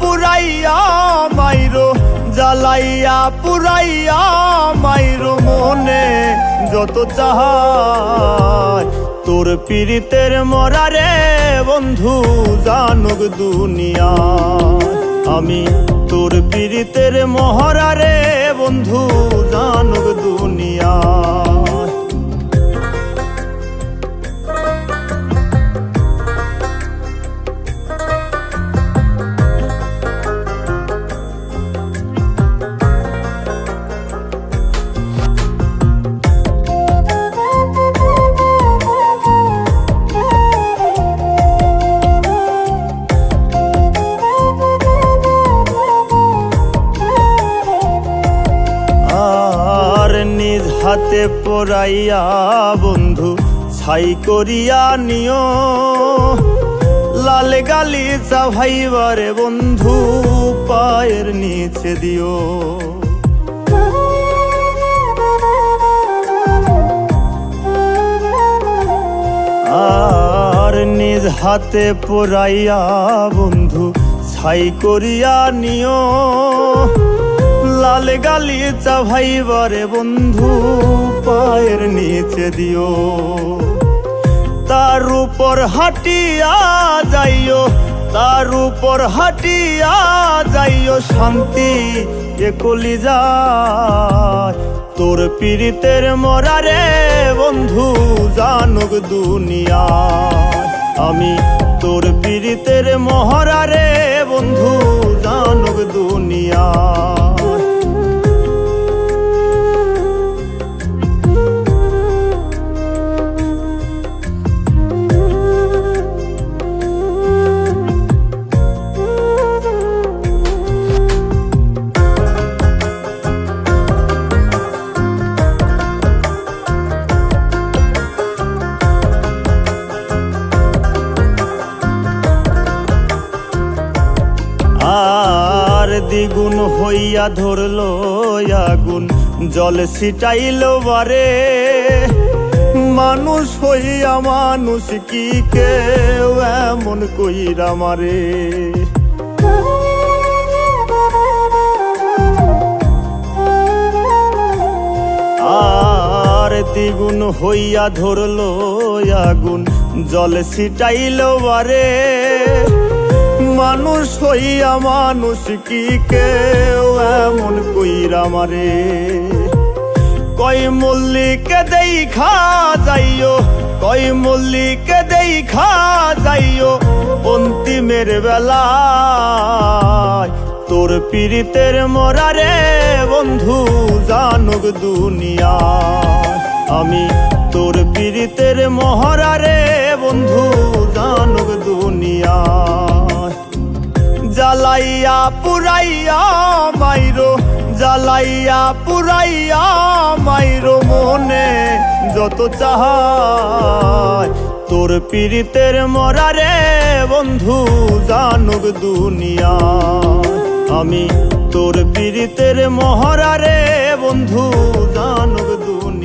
পুরাইয়া মাইরো, জ্বালাইয়া পুরাইয়া মাইরো মনে যত চাহায়। তোর পীড়িতের মরারে বন্ধু জানুক দুনিয়া। আমি তোর পীড়িতের মহরারে বন্ধু জানুক দুনিয়া। হাতে পড়াইয়া বন্ধু, ছাই করিয়া নিও। লাল গালি চাভাইবারে বন্ধু, পায়ের নিচে দিও। আর নিজ হাতে পড়াইয়া বন্ধু, ছাই করিয়া নিও। লাল গালি চাভাইবারে বন্ধু, পায়ের নিচে দিও। তার উপর হাটিয়া যাইও, তার উপর হাটিয়া যাইও, শান্তি একলি যায় তোর পীড়িতের মরারে বন্ধু জানুক দুনিয়া আমি তোর পীড়িতের মহরারে বন্ধু দ্বিগুণ হইয়া ধরলো আগুন, জল ছিটাইল বারে। মানুষ হইয়া মানুষ কি কেউ এমন কইরা মারে। আর দ্বিগুণ হইয়া ধরলো আগুন, জল ছিটাইল বারে। মানুষ হইয়া মানুষ কি কেউ এমন কইরা মারে? কই মল্লিকে দেখা যাইও কই মল্লিকে দেখা যাইও, অন্তিমের বেলায় তোর পীড়িতের মরারে বন্ধু জানুক দুনিয়া। আমি তোর পীড়িতের মহরারে বন্ধু জানুক দুনিয়া। জ্বালাইয়া পুরাইয়া মাইরো, জ্বালাইয়া পুরাইয়া মাইরো মনে যত চাহায়। তোর পীড়িতের মরারে বন্ধু জানুক দুনিয়া। আমি তোর পীড়িতের মহরারে বন্ধু জানুক দুনিয়া।